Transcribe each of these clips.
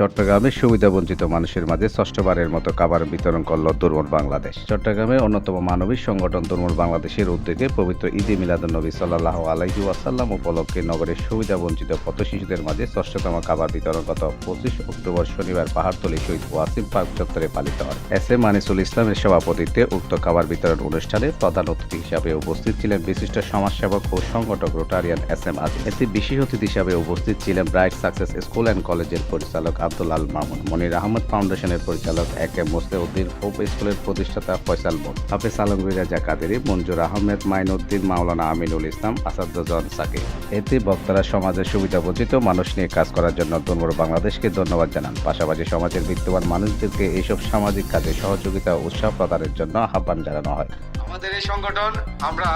চট্টগ্রামে সুবিধাবঞ্চিত মানুষের মাঝে ষষ্ঠবারের মতো খাবার বিতরণ করল দুর্মল বাংলাদেশ। চট্টগ্রামে অন্যতম মানবিক সংগঠন দুর্মল বাংলাদেশের উদ্যোগে পবিত্র ঈদে মিলাদুন্নবী সাল্লাহ আলাইহি ওয়াসাল্লাম উপলক্ষে নগরের সুবিধাবঞ্চিত পথ শিশুদের মাঝে ষষ্ঠতম খাবার বিতরণ গত পঁচিশ অক্টোবর শনিবার পাহাড়তলি শহীদ ওয়াসিম পার্ক চত্বরে পালিত হয়। এস এ মানিসুল ইসলামের সভাপতিত্বে উক্ত খাবার বিতরণ অনুষ্ঠানে প্রধান অতিথি হিসাবে উপস্থিত ছিলেন বিশিষ্ট সমাজসেবক ও সংগঠক রোটারিয়ান এস এম আজ এতে বিশেষ অতিথি হিসাবে উপস্থিত ছিলেন ব্রাইট সাকসেস স্কুল অ্যান্ড কলেজের পরিচালক আব্দুল মামুন। মনির আহমদ ফাউন্ডেশনের পরিচালক এ কে মোসলেউদ্দিন হোপ স্কুলের প্রতিষ্ঠাতা ফয়সাল মোট হাফেজ আলমগীর রাজা কাদেরি, মঞ্জুর আহমেদ মাইনুদ্দিন মাওলানা আমিনুল ইসলাম আসাদুজ্জামান সাকিব। এতে বক্তারা সমাজের সুবিধাবঞ্চিত মানুষ নিয়ে কাজ করার জন্য দুর্বল বাংলাদেশকে ধন্যবাদ জানান। পাশাপাশি সমাজের বিত্তবান মানুষদেরকে এইসব সামাজিক কাজে সহযোগিতা উৎসাহ প্রদানের জন্য আহ্বান জানানো হয়। আমাদের এই সংগঠন, আমরা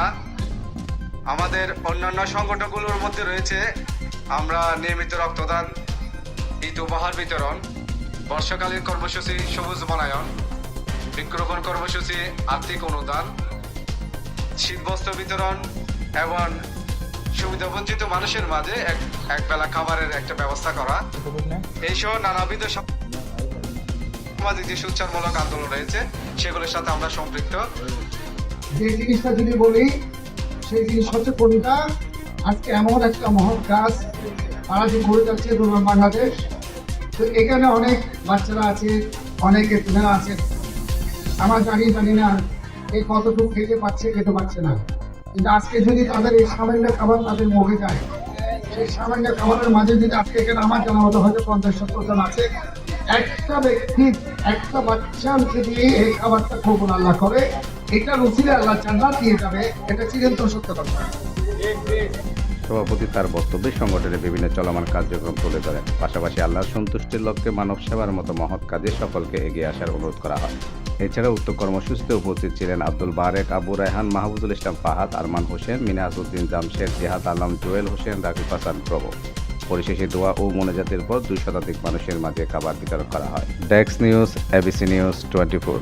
আমাদের অন্যান্য সংগঠনগুলোর মধ্যে রয়েছে, আমরা নিয়মিত রক্তদান ঈদ উপহার বিতরণ, বর্ষাকালীন কর্মসূচি সবুজ বনায়ন, বৃক্ষরোপণ কর্মসূচি আর্থিক অনুদান, শীতবস্ত্র বিতরণ, এবং সুবিধাবঞ্চিত মানুষের মাঝে এক, একবেলা খাবারের একটা ব্যবস্থা করা। এইসব নানাবিধ সামাজিক যে সুচারমূলক আন্দোলন রয়েছে, সেগুলোর সাথে আমরা সম্পৃক্ত। যে জিনিসটা যদি বলি, সেই জিনিস হচ্ছে কবিতা আজকে এমন একটা মহৎ কাজ তারা ঘুরে যাচ্ছে দুর্গম বাংলাদেশ তো এখানে অনেক বাচ্চারা আছে, অনেক এতিমেরা আছে। আমরা জানি জানি না এই কতটুকু খেতে পাচ্ছে খেতে পাচ্ছে না। কিন্তু আজকে যদি তাদের এই সামান্য খাবার তাদের মুখে যায়, সেই সামান্য খাবারের মাঝে যদি আজকে এখানে আমার জানা মতো হয়তো পঞ্চাশ, সত্তর জন আছে, একটা ব্যক্তি, একটা বাচ্চাকে দিয়ে এই খাবারটা কবুল আল্লাহ করে। এটা রুচিলে আল্লাহ জান্নাত দিয়ে যাবে, এটা চিরন্তন সত্য কথা। সভাপতি তার বক্তব্যে সংগঠনের বিভিন্ন চলমান কার্যক্রম তুলে ধরেন। পাশাপাশি আল্লাহর সন্তুষ্টির লক্ষ্যে মানব সেবার মতো মহৎ কাজে সকলকে এগিয়ে আসার অনুরোধ করা হয়। এছাড়া উক্ত কর্মসূচিতে উপস্থিত ছিলেন আব্দুল বারেক, আবু রায়হান মাহবুবুল ইসলাম ফাহাদ, আরমান হোসেন, মিনাজউদ্দিন জামশেদ, জেহাদ আলম, জুয়েল হোসেন, রাকিব হাসান প্রভু পরিশেষে দোয়া ও মোনাজাতের পর দুই শতাধিক মানুষের মাঝে খাবার বিতরণ করা হয়। ডেক্স news, ABC news twenty four.